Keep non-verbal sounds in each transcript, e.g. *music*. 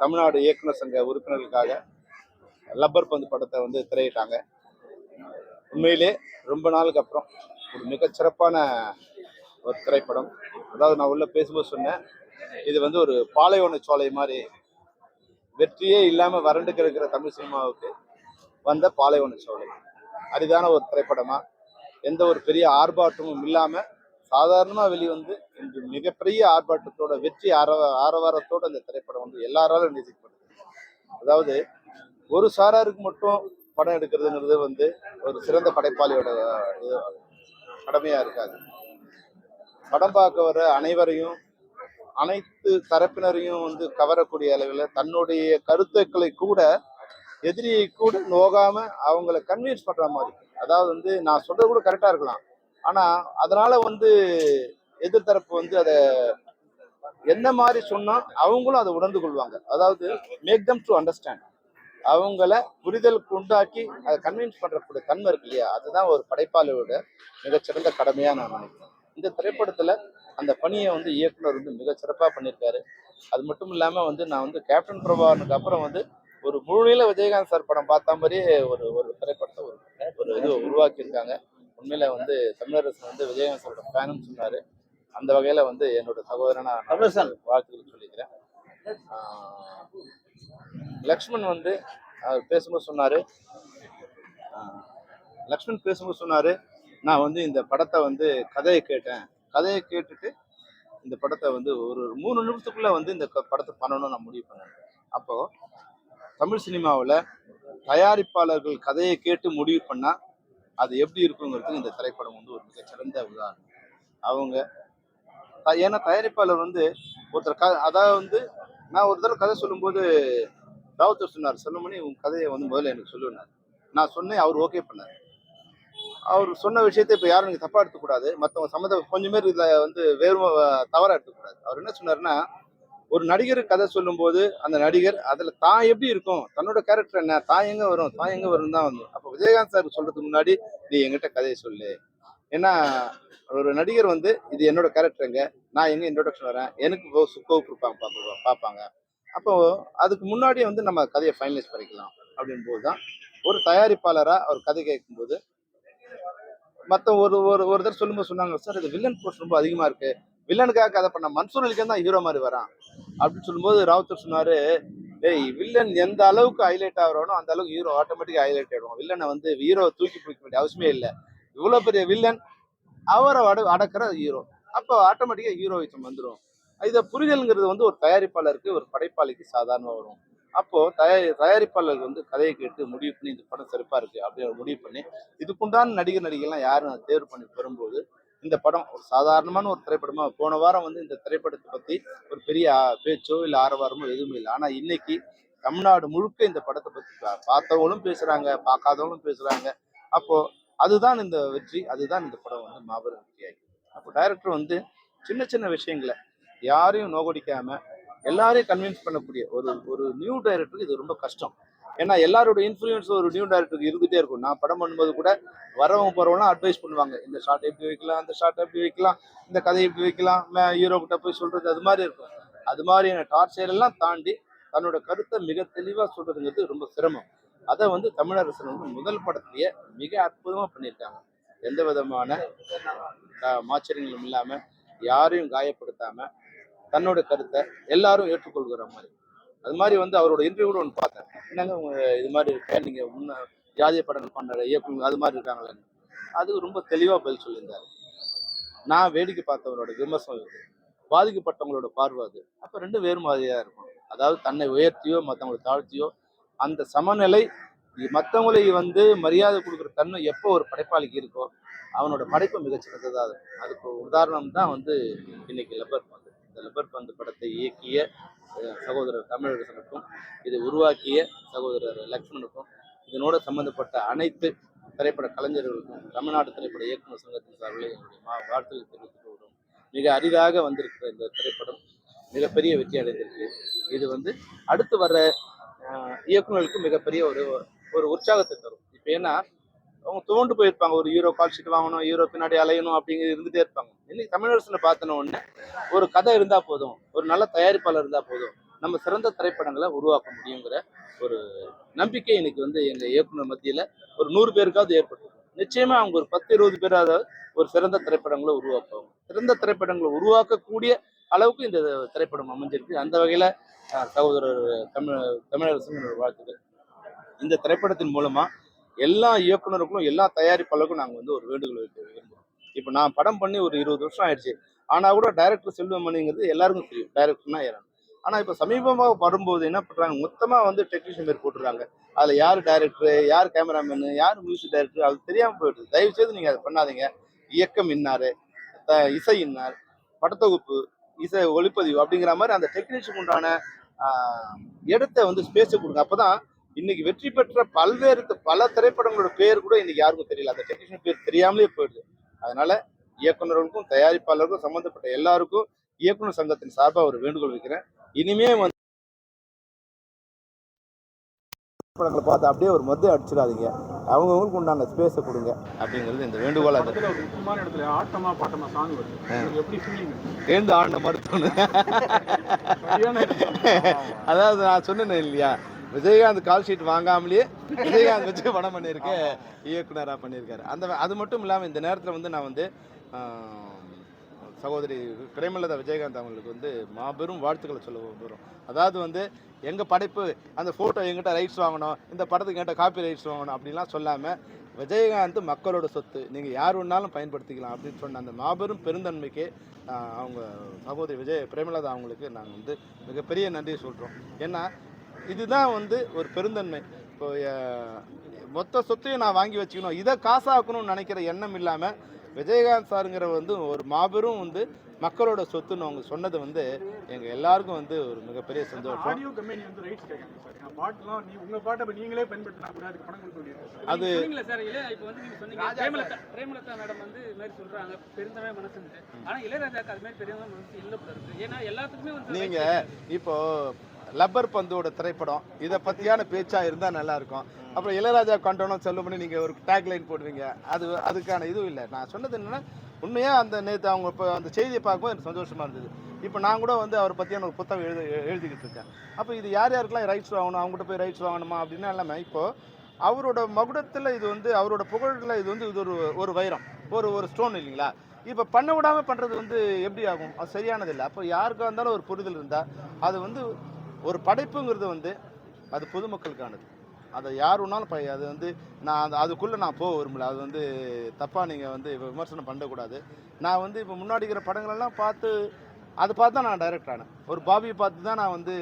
தமிழ்நாடு இயக்குனர் சங்க உறுப்பினர்களுக்காக லப்பர் பந்து படத்தை வந்து திரையிட்டாங்க. உண்மையிலே ரொம்ப நாளுக்கு அப்புறம் ஒரு மிகச்சிறப்பான ஒரு திரைப்படம். அதாவது நான் உள்ள பேசும்போது சொன்னேன் இது வந்து ஒரு பாலைவன சோலை மாதிரி வெற்றியே இல்லாமல் வறண்டு கிடக்கிற தமிழ் சினிமாவுக்கு வந்த பாலைவன சோலை. அரிதான ஒரு திரைப்படமா எந்த ஒரு பெரிய ஆர்ப்பாட்டமும் இல்லாமல் சாதாரணமாக வெளிவந்து இன்று மிகப்பெரிய ஆர்ப்பாட்டத்தோட வெற்றி ஆரவ ஆரவாரத்தோட இந்த திரைப்படம் வந்து எல்லாராலும் நேசிக்கப்படுது. அதாவது ஒரு சாராருக்கு மட்டும் படம் எடுக்கிறதுங்கிறது வந்து ஒரு சிறந்த படைப்பாளியோட இது இருக்காது. படம் பார்க்க வர அனைவரையும் அனைத்து தரப்பினரையும் வந்து கவரக்கூடிய அளவில் தன்னுடைய கருத்துக்களை கூட எதிரியை கூட நோகாம அவங்கள கன்வின்ஸ் பண்ற மாதிரி. அதாவது வந்து நான் சொல்றது கூட கரெக்டா இருக்கலாம். ஆனா அதனால வந்து எதிர்த்தரப்பு வந்து அதை என்ன மாதிரி சொன்னா அவங்களும் அதை உணர்ந்து கொள்வாங்க. அதாவது மேக் தம் டு அண்டர்ஸ்டாண்ட் அவங்கள புரிதலுக்கு உண்டாக்கி அதை கன்வின்ஸ் பண்றக்கூடிய தன்மை இருக்கு இல்லையா? அதுதான் ஒரு படைப்பாளியோட மிகச்சிறந்த கடமையா நான் நினைக்கிறேன். இந்த திரைப்படத்துல அந்த பணியை வந்து இயக்குனர் வந்து மிக சிறப்பா பண்ணியிருக்காரு. அது மட்டும் இல்லாம வந்து நான் வந்து கேப்டன் பிரபாவனுக்கு அப்புறம் வந்து ஒரு முழுநில விஜயகாந்த் சார் படம் பார்த்த மாதிரியே ஒரு ஒரு திரைப்படத்தை ஒரு ஒரு இது உருவாக்கியிருக்காங்க. உண்மையில வந்து தமிழரசன் வந்து விஜயகாந்த் சாரோட ஃபேனும் சொன்னாரு. அந்த வகையில வந்து என்னோட சகோதரனா தமிழரசன். வாழ்த்துக்கள் சொல்லிக்கிறேன். லக்ஷ்மண் வந்து அவர் பேசும்போது சொன்னாரு. லக்ஷ்மண் பேசும்போது சொன்னாரு நான் வந்து இந்த படத்தை வந்து கதையை கேட்டேன். கதையை கேட்டுட்டு இந்த படத்தை வந்து ஒரு மூணு நிமிஷத்துக்குள்ள வந்து இந்த படத்தை பண்ணணும்னு நான் முடிவு பண்ணேன். அப்போ தமிழ் சினிமாவில் தயாரிப்பாளர்கள் கதையை கேட்டு முடிவு பண்ணா அது எப்படி இருக்குங்கிறதுக்கு இந்த திரைப்படம் வந்து ஒரு மிகச்சிறந்த உதாரணம். அவங்க ஏன்னா தயாரிப்பாளர் வந்து ஒருத்தர் க அதாவது வந்து நான் ஒரு தடவை கதை சொல்லும்போது ராவுத்தர் சொன்னார் செல்லுமணி உன் கதையை வந்து முதல்ல எனக்கு சொல்லுனார் நான் சொன்னேன் அவர் ஓகே பண்ணார். அவர் சொன்ன விஷயத்தை இப்போ யாரும் நீங்கள் தப்பாக எடுத்துக்கூடாது மற்றவங்க சம்மந்த கொஞ்சம் பேர் இதில் வந்து வேறு தவறாக எடுத்துக்கூடாது அவர் என்ன சொன்னார்னா ஒரு நடிகர் கதை சொல்லும்போது அந்த நடிகர் அதில் தான் எப்படி இருக்கும்? தன்னோட கேரக்டர் என்ன? தான் எங்கே வரும்? தான் எங்கே வரும் தான் வந்து. அப்போ விஜயகாந்த் சார் சொல்றதுக்கு முன்னாடி நீ எங்கிட்ட கதையை சொல்லு. ஏன்னா ஒரு நடிகர் வந்து இது என்னோட கேரக்டருங்க நான் எங்கே இன்ட்ரொடக்ஷன் வரேன்? எனக்கு சுக்கோவு கொடுப்பாங்க பார்ப்பாங்க பார்ப்பாங்க. அப்போ அதுக்கு முன்னாடியே வந்து நம்ம கதையை ஃபைனலைஸ் பண்ணிக்கலாம் அப்படின் போது தான் ஒரு தயாரிப்பாளராக அவர் கதை கேட்கும்போது மற்ற ஒரு ஒரு ஒரு தடவை சொல்லும்போது சொன்னாங்க சார் இது வில்லன் போஸ்ட் ரொம்ப அதிகமாக இருக்குது வில்லனுக்காக கதை பண்ண மன்சூர் அலிகன் தான் ஹீரோ மாதிரி வரான். அப்படின்னு சொல்லும்போது ராவுத்தர் சொன்னாரு டேய் வில்லன் எந்த அளவுக்கு ஹைலைட் ஆகிறானோ அந்த அளவுக்கு ஹீரோ ஆட்டோமேட்டிக்காக ஹைலைட் ஆயிடும் வில்லனை வந்து ஹீரோவை தூக்கி பிடிக்க வேண்டிய அவசியமே இல்லை. இவ்வளோ பெரிய வில்லன் அவரை அட அடக்கிற ஹீரோ அப்போ ஆட்டோமேட்டிக்காக ஹீரோயிசம் வந்துடும் இதை புரிதல்ங்கிறது வந்து ஒரு தயாரிப்பாளருக்கு ஒரு படைப்பாளிக்கு சாதாரணமாக வரும். அப்போது தயாரி தயாரிப்பாளர்கள் வந்து கதையை கேட்டு முடிவு பண்ணி இந்த படம் சிறப்பாக இருக்குது அப்படின்னு முடிவு பண்ணி இதுக்குண்டான நடிகர் நடிகைலாம் யாரும் தேர்வு பண்ணி பெறும்போது இந்த படம் ஒரு சாதாரணமான ஒரு திரைப்படமா போன வாரம் வந்து இந்த திரைப்படத்தை பத்தி ஒரு பெரிய பேச்சோ இல்லை ஆரவாரமோ எதுவுமே இல்லை. ஆனா இன்னைக்கு தமிழ்நாடு முழுக்க இந்த படத்தை பத்தி பா- பார்த்தவங்களும் பேசுறாங்க பார்க்காதவங்களும் பேசுறாங்க. அப்போ அதுதான் இந்த வெற்றி அதுதான் இந்த படம் வந்து மாபெரும் வெற்றியாகி. அப்போ டைரக்டர் வந்து சின்ன சின்ன விஷயங்களை யாரையும் நோகடிக்காம எல்லாரையும் கன்வின்ஸ் பண்ணக்கூடிய ஒரு ஒரு நியூ டைரக்டருக்கு இது ரொம்ப கஷ்டம். ஏன்னா எல்லாரோட இன்ஃப்ளூயன்ஸ் ஒரு நியூ டேரக்டருக்கு இருந்துகிட்டே இருக்கும். நான் படம் பண்ணும்போது கூட வரவங்க போகிறவங்களாம் அட்வைஸ் பண்ணுவாங்க. இந்த ஷார்ட் எப்படி வைக்கலாம் அந்த ஷார்ட் எப்படி வைக்கலாம் இந்த கதையை எப்படி வைக்கலாம் ஹீரோ கிட்ட போய் சொல்றது அது மாதிரி இருக்கும். அது மாதிரியான டார்ச்சர் எல்லாம் தாண்டி தன்னோட கருத்தை மிக தெளிவாக சொல்றதுங்கிறது ரொம்ப சிரமம். அதை வந்து தமிழரசன் வந்து முதல் படத்திலேயே மிக அற்புதமாக பண்ணியிருக்காங்க. எந்த விதமான மாச்சரியங்களும் இல்லாமல் யாரையும் காயப்படுத்தாமல் தன்னோட கருத்தை எல்லாரும் ஏற்றுக்கொள்கிற மாதிரி. அது மாதிரி வந்து அவரோட இன்டர்வியூ கூட ஒன்று பார்த்தேன். என்னங்க உங்க இது மாதிரி இருக்க? நீங்க முன்ன ஜாதிய படங்கள் பண்ற இயக்குனர் அது மாதிரி இருக்காங்களேன்னு அது ரொம்ப தெளிவாக பதில் சொல்லியிருந்தாரு. நான் வேடிக்கை பார்த்தவரோட விமர்சனம் இது. பாதிக்கப்பட்டவங்களோட பார்வை அது. அப்போ ரெண்டும் வேறு மாதிரியாக இருக்கும். அதாவது தன்னை உயர்த்தியோ மற்றவங்களை தாழ்த்தியோ அந்த சமநிலை மற்றவங்களை வந்து மரியாதை கொடுக்குற தன்மை எப்போ ஒரு படைப்பாளிக்கு இருக்கோ அவனோட படைப்பு மிகச்சிறந்ததாக இருக்கும். அதுக்கு உதாரணம் தான் வந்து இன்னைக்கு லெபர் பந்து. இந்த லெபர் பந்து படத்தை இயக்கிய சகோதரர் தமிழரசனுக்கும் இதை உருவாக்கிய சகோதரர் லக்ஷ்மணுக்கும் இதனோட சம்பந்தப்பட்ட அனைத்து திரைப்பட கலைஞர்களுக்கும் தமிழ்நாடு திரைப்பட இயக்குநர் சங்கத்தின் சார்பில் என்னுடைய மா வாழ்த்துக்களை தெரிவித்துக் கொள்கிறோம். மிக அரிதாக வந்திருக்கிற இந்த திரைப்படம் மிகப்பெரிய வெற்றி அடைந்திருக்கு. இது வந்து அடுத்து வர அஹ், மிகப்பெரிய ஒரு ஒரு உற்சாகத்தை தரும். இப்போ ஏன்னா அவங்க தோண்டு போயிருப்பாங்க. ஒரு ஹீரோ கால் ஷீட் வாங்கணும் ஹீரோ பின்னாடி அலையணும் அப்படிங்கிறது இருந்துட்டே இருப்பாங்க. இன்னைக்கு தமிழரசுல பார்த்தன உடனே ஒரு கதை இருந்தா போதும். ஒரு நல்ல தயாரிப்பாளர் இருந்தா போதும். நம்ம சிறந்த திரைப்படங்களை உருவாக்க முடியுங்கிற ஒரு நம்பிக்கை எனக்கு வந்து எங்க இயக்குனர் மத்தியில ஒரு நூறு பேருக்காவது ஏற்பட்டிருக்கும் நிச்சயமா அவங்க ஒரு பத்து இருபது பேராவது ஒரு சிறந்த திரைப்படங்களை உருவாக்குவாங்க. சிறந்த திரைப்படங்களை உருவாக்கக்கூடிய அளவுக்கு இந்த திரைப்படம் அமைஞ்சிருக்கு. அந்த வகையில சகோதரர் தமிழ் தமிழரசன் வாழ்த்துக்கள். இந்த திரைப்படத்தின் மூலமா எல்லா இயக்குனருக்கும் எல்லா தயாரிப்பாளருக்கும் நாங்கள் வந்து ஒரு வேண்டுகோள் வைக்க விரும்புகிறோம் இப்போ நான் படம் பண்ணி ஒரு இருபது வருஷம் ஆயிடுச்சு. ஆனால் கூட டைரக்டர் செல்வமணிங்கிறது எல்லாருக்கும் தெரியும். டைரக்டர்னா யாரும் ஆனால் இப்போ சமீபமாக வரும்போது என்ன பண்ணுறாங்க மொத்தமாக வந்து டெக்னீஷியன் பேர் போட்டுருக்காங்க. அதில் யார் டைரக்டர் யார் கேமராமேனு யார் மியூசிக் டைரக்டர் அது தெரியாமல் போயிடுது. தயவு செய்து நீங்கள் அதை பண்ணாதீங்க. இயக்கம் இன்னார் த இசை இன்னார் படத்தொகுப்பு இசை ஒளிப்பதிவு அப்படிங்கிற மாதிரி அந்த டெக்னீஷியன் உண்டான இடத்த வந்து ஸ்பேஸை கொடுங்க. அப்போ தான் இன்னைக்கு வெற்றி பெற்ற பல்வேறு பல திரைப்படங்களோட பேர் கூட இன்னைக்கு யாருக்கும் தெரியல. அந்த டெக்னீஷியன் பேர் தெரியாமலே போயிடுது. அதனால இயக்குனர்களுக்கும் தயாரிப்பாளருக்கும் சம்பந்தப்பட்ட எல்லாருக்கும் இயக்குனர் சங்கத்தின் சார்பாக ஒரு வேண்டுகோள் வைக்கிறேன். இனிமே வந்து படங்களை பார்த்து அப்படியே ஒரு மத்து அடிச்சிடாதீங்க. அவங்கவுங்களுக்கு உண்டான ஸ்பேஸை கொடுங்க. அப்படிங்கிறது இந்த வேண்டுகோளாக இருக்கு படத்துல ஒரு முக்கியமான இடத்துல ஆட்டமா பாட்டமா சாங் எழுந்து ஆண்ட மருத்துவம் அதாவது நான் சொன்னேன் இல்லையா? விஜயகாந்த் கால் ஷீட் வாங்காமலேயே *laughs* விஜயகாந்த் வச்சு படம் பண்ணியிருக்க இயக்குனராக பண்ணியிருக்காரு. அந்த அது மட்டும் இல்லாமல் இந்த நேரத்தில் வந்து நான் வந்து சகோதரி பிரேமலதா விஜயகாந்த் அவங்களுக்கு வந்து மாபெரும் வாழ்த்துக்களை சொல்ல விரும்புகிறோம் அதாவது வந்து எங்கள் படைப்பு அந்த ஃபோட்டோ எங்கிட்ட ரைட்ஸ் வாங்கணும் இந்த படத்துக்கு என்கிட்ட காப்பி ரைட்ஸ் வாங்கணும் அப்படின்லாம் சொல்லாமல் விஜயகாந்த் மக்களோட சொத்து நீங்கள் யார் வேணாலும் பயன்படுத்திக்கலாம் அப்படின்னு சொன்ன அந்த மாபெரும் பெருந்தன்மைக்கு அவங்க சகோதரி விஜய் பிரேமலதா அவங்களுக்கு நாங்கள் வந்து மிகப்பெரிய நன்றி சொல்கிறோம் ஏன்னா இதுதான் வந்து ஒரு பெருந்தன்மை. இப்போ மொத்த சொத்தையும் நான் வாங்கி வச்சுக்கணும். இதை காசாக்கணும்னு நினைக்கிற எண்ணம் இல்லாமல் விஜயகாந்த் சாருங்கிற வந்து ஒரு மாபெரும் வந்து மக்களோட சொத்துன்னு அவங்க சொன்னது வந்து எங்கள் எல்லாருக்கும் வந்து ஒரு மிகப்பெரிய சந்தோஷம். ஆடியோ கம்பெனி வந்து ரைட்ஸ் கேட்காங்க சார் என் பாட்டுலாம் நீ உங்க பாட்டை இப்ப நீங்களே பயன்படுத்தினா கூட அதுக்கு பணம் கொடுக்க முடியாது. சார் அது சொன்னீங்களே சார் இல்ல இப்போ வந்து நீங்க சொன்னீங்க பிரேமலதா பிரேமலதா மேடம் வந்து இது மாதிரி சொல்றாங்க. பெருந்தமே மனசுன்னு. ஆனா இளையராஜாக்கு அது மாதிரி பெருந்தமே மனசு இல்ல போல இருக்கு. ஏன்னா எல்லாத்துக்குமே வந்து நீங்க இப்போ லப்பர் பந்தோட திரைப்படம். இதை பற்றியான பேச்சாக இருந்தால் நல்லாயிருக்கும். அப்புறம் இளையராஜா கண்டோனம் செல்லுமணி நீங்கள் ஒரு டேக் லைன் போடுவீங்க. அது அதுக்கான இதுவும் இல்லை. நான் சொன்னது என்னென்னா உண்மையாக அந்த நேற்று அவங்க இப்போ அந்த செய்தியை பார்க்கும்போது எனக்கு சந்தோஷமாக இருந்தது. இப்போ நான் கூட வந்து அவரை பற்றியான ஒரு புத்தகம் எழுத எழுதிக்கிட்டு இருக்கேன். அப்போ இது யார் யாருக்கெல்லாம் ரைட்ஸ் வாங்கணும்? அவங்ககிட்ட போய் ரைட்ஸ் வாங்கணுமா? அப்படின்னா இல்லாமல் இப்போது அவரோட மகுடத்தில் இது வந்து அவரோட புகழில் இது வந்து இது ஒரு ஒரு வைரம். ஒரு ஒரு ஸ்டோன் இல்லைங்களா? இப்போ பண்ண விடாமல் பண்ணுறது வந்து எப்படி ஆகும்? அது சரியானது இல்லை. அப்போ யாருக்காக இருந்தாலும் ஒரு புரிதல் இருந்தால் அது வந்து ஒரு படைப்புங்கிறது வந்து அது பொதுமக்களுக்கானது. அதை யார் வேணாலும் பய அது வந்து நான் அது அதுக்குள்ளே நான் போக விரும்பல. அது வந்து தப்பாக நீங்கள் வந்து விமர்சனம் பண்ணக்கூடாது. நான் வந்து இப்போ முன்னாடி இருக்கிற படங்களெல்லாம் பார்த்து அதை பார்த்து தான் நான் டைரக்ட் ஆனேன். ஒரு பாபியை பார்த்து தான் நான் வந்து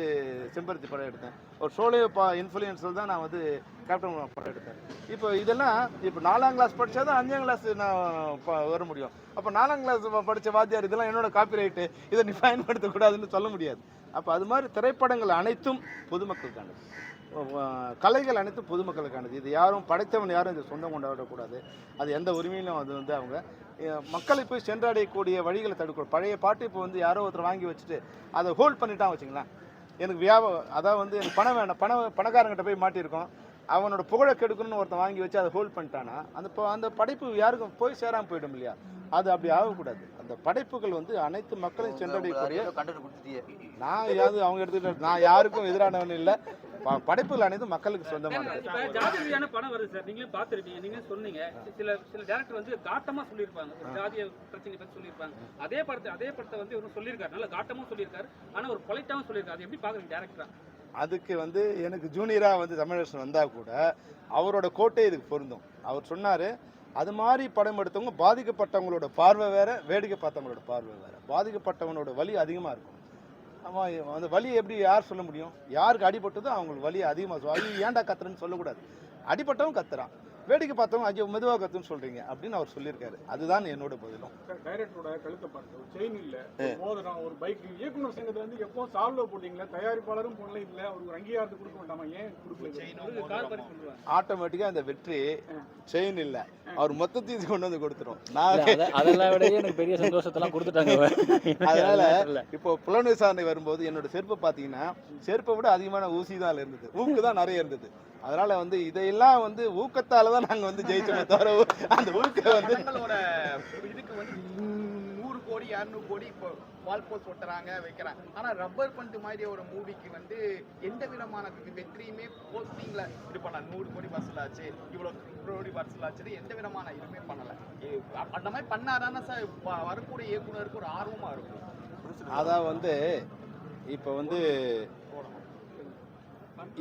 செம்பருத்தி படம் எடுத்தேன். ஒரு ஷோலே பா இன்ஃப்ளூயன்ஸில் தான் நான் வந்து கேப்டன் படம் எடுத்தேன். இப்போ இதெல்லாம் இப்போ நாலாம் கிளாஸ் படித்தா தான் அஞ்சாம் கிளாஸ் நான் ப- வர முடியும். அப்போ நாலாம் கிளாஸ் படித்த வாத்தியார் இதெல்லாம் என்னோட காப்பி ரைட்டு இதை நீ பயன்படுத்தக்கூடாதுன்னு சொல்ல முடியாது. அப்போ அது மாதிரி திரைப்படங்கள் அனைத்தும் பொதுமக்களுக்கானது. கலைகள் அனைத்தும் பொதுமக்களுக்கானது. இது யாரும் படைத்தவன் யாரும் இது சொந்தம் கொண்டாடக்கூடாது. அது எந்த உரிமையிலும் அது வந்து அவங்க மக்களை போய் சென்றடையக்கூடிய வழிகளை தடுக்கணும். பழைய பாட்டு இப்போ வந்து யாரோ ஒருத்தர் வாங்கி வச்சுட்டு அதை ஹோல்ட் பண்ணிட்டான் வச்சுங்களேன் எனக்கு வியாபாரம் அதாவது வந்து எனக்கு பணம் வேணும் பணம் பணக்காரங்கிட்ட போய் மாட்டியிருக்கோம். அவனோட புகழை கெடுக்கணும்னு ஒருத்தன் வாங்கி வச்சு அதை ஹோல்ட் பண்ணிட்டானா அந்த அந்த படைப்பு யாருக்கும் போய் சேராமல் போயிடும் இல்லையா? அது அப்படி ஆகக்கூடாது. அந்த படைப்புகள் வந்து அனைத்து மக்களையும் சென்றடையக்கூடிய நான் யாவது அவங்க எடுத்துக்கிட்ட நான் யாருக்கும் எதிரானவன் இல்லை. படைப்புகள் அனைத்தும் மக்களுக்கு சொந்தமானது. ஜாதி ரீதியான படம் வருது சார். நீங்களே பார்த்துருப்பீங்க நீங்க சொன்னீங்க. சில சில டேரக்டர் வந்து காட்டமா சொல்லியிருப்பாங்க. ஒரு ஜாதிய பிரச்சனை பத்தி சொல்லியிருப்பாங்க. அதே படத்தை அதே படத்தை வந்து இவரும் சொல்லியிருக்காரு. நல்ல காட்டமும் சொல்லியிருக்காரு. ஆனா ஒரு பொலைட்டாவும் சொல்லியிருக்காரு. எப்படி பாக்குறீங்க டேரக்டரா அதுக்கு வந்து எனக்கு ஜூனியரா வந்து தமிழரசன் வந்தா கூட அவரோட கோட்டை இதுக்கு பொருந்தும். அவர் சொன்னாரு அது மாதிரி படம் எடுத்தவங்க பாதிக்கப்பட்டவங்களோட பார்வை வேற வேடிக்கை பார்த்தவங்களோட பார்வை வேற. பாதிக்கப்பட்டவனோட வலி அதிகமா இருக்கும். அவன் அந்த வலி எப்படி யார் சொல்ல முடியும்? யாருக்கு அடிபட்டதோ அவங்களுக்கு வலி அதிகமாக சொல்லும் ஏன்டா கத்துறேன்னு சொல்லக்கூடாது. அடிபட்டவன் கத்துறான். வேடிக்கை பார்த்தவங்க ஐயோ மெதுவாக கத்துன்னு சொல்றீங்க அப்படின்னு அவர் சொல்லியிருக்காரு. அதுதான் என்னோட பதிலும். டைரக்டரோட கழுத்தை ஒரு செயின் இல்ல ஒரு மோதிரம் ஒரு பைக் இயக்குனர் சங்கத்துல வந்து எப்போ சால்வோ போட்டீங்களா? தயாரிப்பாளரும் போடல இல்ல அவருக்கு ஒரு அங்கீகாரத்தை கொடுக்க வேண்டாமா? ஏன் கொடுக்கல? ஆட்டோமேட்டிக்காக அந்த வெற்றி செயின் இல்லை. அவர் மொத்தத்தையும் கொண்டு வந்து கொடுத்துரும். நான் அதெல்லாம் விடவே எனக்கு பெரிய சந்தோஷத்தெல்லாம் கொடுத்துட்டாங்க அதனால. இப்போ புலன் விசாரணை வரும்போது என்னோட செருப்பு பார்த்தீங்கன்னா செருப்பை விட அதிகமான ஊசி தான் இருந்தது. ஊக்கு தான் நிறைய இருந்தது. அதனால வந்து இதையெல்லாம் வந்து ஊக்கத்தால தான் நாங்க வந்து ஜெயிச்சோமே தவிர அந்த ஊக்க வந்து இதுக்கு வந்து நூறு கோடி இரநூறு கோடி இப்போ வால் போஸ்ட் ஒட்டுறாங்க வைக்கிறாங்க. ஆனா ரப்பர் பண்ட் மாதிரி ஒரு மூவிக்கு வந்து எந்த விதமான வெற்றியுமே போஸ்டிங்ல இது பண்ணல. நூறு கோடி வசூல் ஆச்சு இவ்வளவு கோடி வசூல் ஆச்சு எந்த விதமான இதுவுமே பண்ணல. அந்த மாதிரி பண்ணாதானே சார் வரக்கூடிய இயக்குனருக்கு ஒரு ஆர்வமா இருக்கும். அதான் வந்து இப்போ வந்து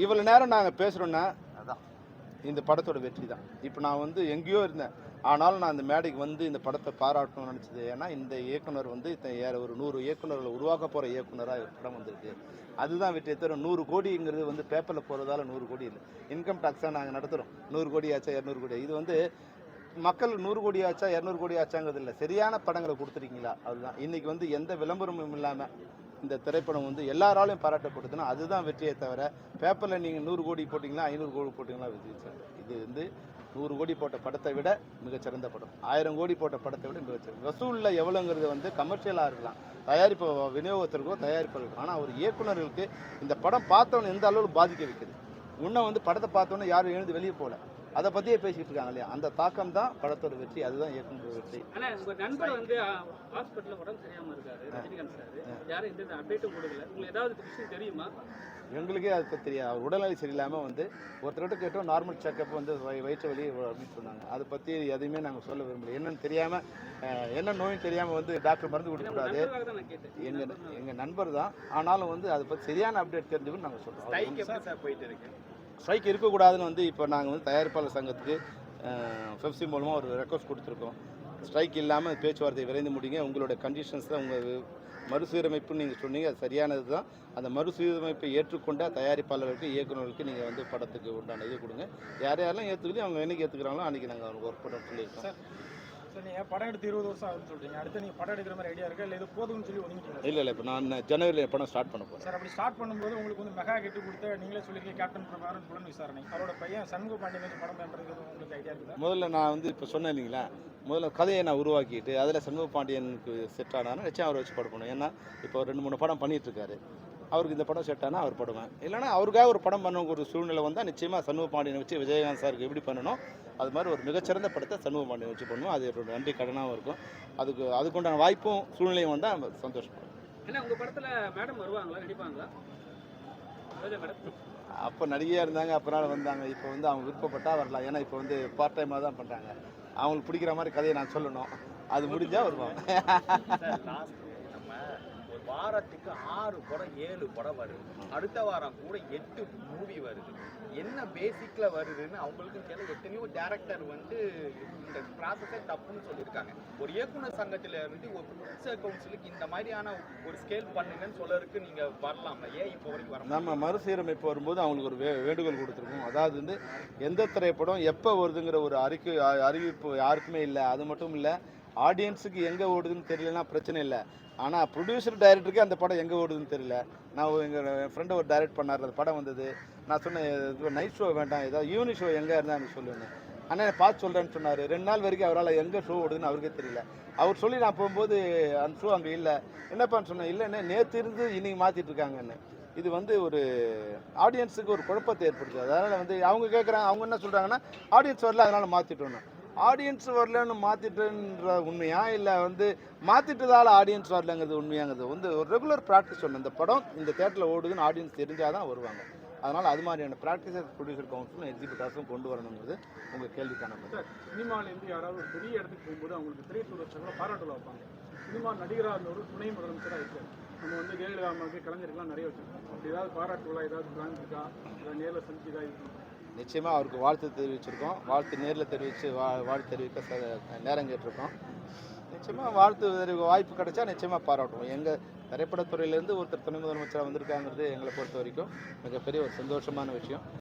இவ்வளோ நேரம் நாங்கள் பேசுகிறோன்னா அதான். இந்த படத்தோட வெற்றி தான். இப்போ நான் வந்து எங்கேயோ இருந்தேன். ஆனாலும் நான் இந்த மேடைக்கு வந்து இந்த படத்தை பாராட்டணும்னு நினச்சது. ஏன்னா இந்த இயக்குனர் வந்து ஏற ஒரு நூறு இயக்குனர்களை உருவாக்க போகிற இயக்குனராக படம் வந்திருக்கு. அதுதான் வெற்றி தவிர நூறு கோடிங்கிறது வந்து பேப்பரில் போகிறதால நூறு கோடி இல்லை. இன்கம் டேக்ஸாக நாங்கள் நடத்துகிறோம் நூறு கோடி ஆச்சா இரநூறு கோடி? இது வந்து மக்கள் நூறு கோடி ஆச்சா இரநூறு கோடி ஆச்சாங்கிறது இல்லை. சரியான படங்களை கொடுத்துருக்கீங்களா அதுதான். இன்னைக்கு வந்து எந்த விளம்பரமும் இல்லாமல் இந்த திரைப்படம் வந்து எல்லாராலையும் பாராட்டப்படுதுன்னா அதுதான் வெற்றியே தவிர பேப்பரில் நீங்கள் நூறு கோடி போட்டிங்களா ஐநூறு கோடி போட்டிங்களா வெற்றி சார் இது வந்து நூறு கோடி போட்ட படத்தை விட மிகச்சிறந்த படம். ஆயிரம் கோடி போட்ட படத்தை விட மிகச்சிறந்த வசூலில் எவ்வளோங்கிறது வந்து கமர்ஷியலாக இருக்கலாம். தயாரிப்பு விநியோகத்திற்கோ தயாரிப்பாளருக்கோ. ஆனால் ஒரு இயக்குனர்களுக்கு இந்த படம் பார்த்தவன எந்த அளவுக்கு பாதிக்க வைக்குது? இன்னும் வந்து படத்தை பார்த்தோன்னே யாரும் எழுந்து வெளியே போகல. அதை பற்றியே பேசிக்கிட்டு இருக்காங்க இல்லையா? அந்த தாக்கம் தான் படத்தோட வெற்றி அதுதான் இயக்குனர் வெற்றி. நண்பர் வந்து ஹாஸ்பிட்டல்ல உடம்பு சரியாம இருக்காரு ரஜினிகாந்த் சார். யாரும் அப்டேட்டும் கொடுக்கல. உங்களுக்கு ஏதாவது விஷயம் தெரியுமா? எங்களுக்கே அது பத்தி தெரியாது. அவர் உடல்நிலை சரியில்லாமல் வந்து ஒருத்தர்கிட்ட கேட்டோம் நார்மல் செக்கப் வந்து வய- வயிற்று வலி அப்படின்னு சொன்னாங்க. அதை பற்றி எதையுமே நாங்கள் சொல்ல விரும்பல. என்னன்னு தெரியாமல் என்ன நோயும் தெரியாமல் வந்து டாக்டர் மருந்து கொடுக்கக்கூடாது எங்கள் எங்கள் நண்பர்? தான். ஆனாலும் வந்து அதை பற்றி சரியான அப்டேட் தெரிஞ்சுக்கணும் நாங்கள் சொல்கிறோம் போயிட்டு இருக்கு? ஸ்ட்ரைக் இருக்கக்கூடாதுன்னு வந்து இப்போ நாங்கள் வந்து தயாரிப்பாளர் சங்கத்துக்கு ஃபெப்சி மூலமாக ஒரு ரெக்வஸ்ட் கொடுத்துருக்கோம். ஸ்ட்ரைக் இல்லாமல் பேச்சுவார்த்தை விரைந்து முடிங்க உங்களோட கண்டிஷன்ஸ் தான் உங்கள் மறுசீரமைப்புன்னு நீங்கள் சொன்னீங்க அது சரியானது தான். அந்த மறுசீரமைப்பை ஏற்றுக்கொண்ட தயாரிப்பாளர்களுக்கு இயக்குநர்களுக்கு நீங்கள் வந்து படத்துக்கு உண்டான இது கொடுங்க. யார் யாரெல்லாம் ஏற்றுக்கலையும் அவங்க என்னைக்கு ஏற்றுக்கிறாங்களோ அன்றைக்கி நாங்கள் ஒர்க் பண்ண சொல்லியிருக்கோம். சார் நீங்க படம் எடுத்து இருபது வருஷம் ஆகுதுன்னு சொல்றீங்க. அடுத்து நீங்க படம் எடுக்கிற மாதிரி ஐடியா இருக்கா? இல்லை இது போதும்னு சொல்லி ஒதுங்கிட்டீங்க இல்லை இல்லை. இப்போ நான் ஜனவரியில் படம் ஸ்டார்ட் பண்ண போகிறேன் சார் அப்படி ஸ்டார்ட் பண்ணும்போது உங்களுக்கு வந்து மெகா கெட்டு கொடுத்த நீங்களே சொல்லியிருக்கீங்க கேப்டன் பிரபாகரன் புலன் விசாரணை. அவரோட பையன் சண்முக பாண்டியன் படம் பண்ணுறது உங்களுக்கு ஐடியா இருக்குதா? முதல்ல நான் வந்து இப்போ சொன்னேன் இல்லைங்களா? முதல்ல கதையை நான் உருவாக்கிட்டு அதில் சண்முக பாண்டியனுக்கு செட் ஆனாலும் நிச்சயம் அவரை வச்சு படம் பண்ணுவேன். ஏன்னா இப்போ ரெண்டு மூணு படம் பண்ணிட்டு இருக்காரு. அவருக்கு இந்த படம் செட் ஆனால் அவர் படுவேன். இல்லைன்னா அவருக்காக ஒரு படம் பண்ண ஒரு சூழ்நிலை வந்தால் நிச்சயமாக சண்முக பாண்டியனை வச்சு விஜயகாந்த் சாருக்கு எப்படி பண்ணணும் அது மாதிரி ஒரு மிகச்சிறந்த படத்தை சண்முக பாண்டியன் வச்சு பண்ணுவோம். அது ஒரு நன்றி கடனாகவும் இருக்கும். அதுக்கு அதுக்குண்டான வாய்ப்பும் சூழ்நிலையும் வந்தால் சந்தோஷப்படுவோம். ஏன்னா உங்க படத்துல மேடம் வருவாங்களா? நடிப்பாங்களா? அப்போ நடிகையாக இருந்தாங்க அப்புறம் வந்தாங்க. இப்போ வந்து அவங்க விருப்பப்பட்டா வரலாம். ஏன்னா இப்போ வந்து பார்ட் டைமாக தான் பண்ணுறாங்க அவங்களுக்கு பிடிக்கிற மாதிரி கதையை நான் சொல்லணும். அது முடிஞ்சால் வருவாங்க சார் லாஸ்ட் நம்ம ஒரு வாரத்துக்கு ஆறு படம் ஏழு படம் வருது. அடுத்த வாரம் கூட எட்டு மூவி வருது. என்ன பேசிக்ல வருதுன்னு அவங்களுக்கும் தெரியல. எத்தனையோ டேரக்டர் வந்து இந்த ப்ராசஸே தப்புன்னு சொல்லியிருக்காங்க. ஒரு இயக்குனர் சங்கத்துல இருந்து ஒரு ப்ரொடியூசர் கவுன்சிலுக்கு இந்த மாதிரியான ஒரு ஸ்கேல் பண்ணுங்கன்னு சொல்லறதுக்கு நீங்க வரலாம்ல. ஏன் இப்போ வரைக்கும் வர நம்ம மறுசீரமைப்பு வரும்போது அவங்களுக்கு ஒரு வே வேண்டுகோள் கொடுத்துருக்கோம். அதாவது வந்து எந்த திரைப்படம் எப்போ வருதுங்கிற ஒரு அறிக்கை அறிவிப்பு யாருக்குமே இல்லை. அது மட்டும் இல்லை ஆடியன்ஸுக்கு எங்கே ஓடுதுன்னு தெரியலனா பிரச்சனை இல்லை. ஆனால் ப்ரொடியூசர் டைரக்டருக்கு அந்த படம் எங்கே ஓடுதுன்னு தெரியல. நான் எங்கள் ஃப்ரெண்டு ஒரு டைரக்ட் பண்ணார் அந்த படம் வந்தது. நான் சொன்னேன் நைட் ஷோ வேண்டாம். ஏதாவது ஈவினிங் ஷோ எங்கே இருந்தால் எனக்கு சொல்லுவேன் அண்ணா பார்த்து சொல்கிறேன்னு சொன்னார். ரெண்டு நாள் வரைக்கும் அவரால் எங்கே ஷோ ஓடுதுன்னு அவருக்கே தெரியல. அவர் சொல்லி நான் போகும்போது அந்த ஷோ அங்கே இல்லை. என்னப்பான்னு? சொன்னேன் இல்லைண்ணே நேற்று இருந்து இன்னைக்கு மாற்றிட்டு இருக்காங்கன்னு. இது வந்து ஒரு ஆடியன்ஸுக்கு ஒரு குழப்பத்தை ஏற்படுத்துது. அதனால் வந்து அவங்க கேட்குறாங்க அவங்க என்ன சொல்கிறாங்கன்னா ஆடியன்ஸ் வரல அதனால் மாற்றிட்டோன்னு ஆடியன்ஸ் வரலன்னு மாற்றிட்டுன்ற உண்மையா? இல்லை வந்து மாற்றிட்டதால் ஆடியன்ஸ் வரலங்கிறது உண்மையாங்கிறது வந்து ஒரு ரெகுலர் ப்ராக்டிஸ் ஒன்று இந்த படம் இந்த தேட்டரில் ஓடுதுன்னு ஆடியன்ஸ் தெரிஞ்சால் தான் வருவாங்க. அதனால் அது மாதிரியான ப்ராக்டிஸஸ் ப்ரொடியூசர் கவுன்சிலும் எக்ஸிபிட்டாஸும் கொண்டு வரணுங்கிறது உங்கள் கேள்விக்கான பதில். சார் சினிமாலேருந்து யாராவது ஒரு பெரிய இடத்துக்கு போகும்போது அவங்களுக்கு திரைத்துறை கூட பாராட்டு வைப்பாங்க. சினிமா நடிகராக இருந்த ஒரு துணை முதலமைச்சராக இருக்கார். நம்ம வந்து ஜெயலலிதா அம்மாவுக்கு கலைஞர்கள்லாம் நிறைய வச்சுருக்கோம். அப்படி ஏதாவது பாராட்டு விழா ஏதாவது பிளான் இருக்கா? இல்லை நேரில் சந்திச்சு ஏதாவது நிச்சயமாக அவருக்கு வாழ்த்து தெரிவிச்சிருக்கோம். வாழ்த்து நேரில் தெரிவித்து வா வாழ்த்து தெரிவிக்க ச- நேரம் கேட்டிருக்கோம். நிச்சயமாக வாழ்த்து தெரிவிக்க வாய்ப்பு கிடைச்சா நிச்சயமாக பாராட்டுவோம். எங்கள் திரைப்படத்துறையிலேருந்து ஒருத்தர் துணை முதலமைச்சராக வந்திருக்காங்கிறது எங்களை பொறுத்த வரைக்கும் மிகப்பெரிய ஒரு சந்தோஷமான விஷயம்.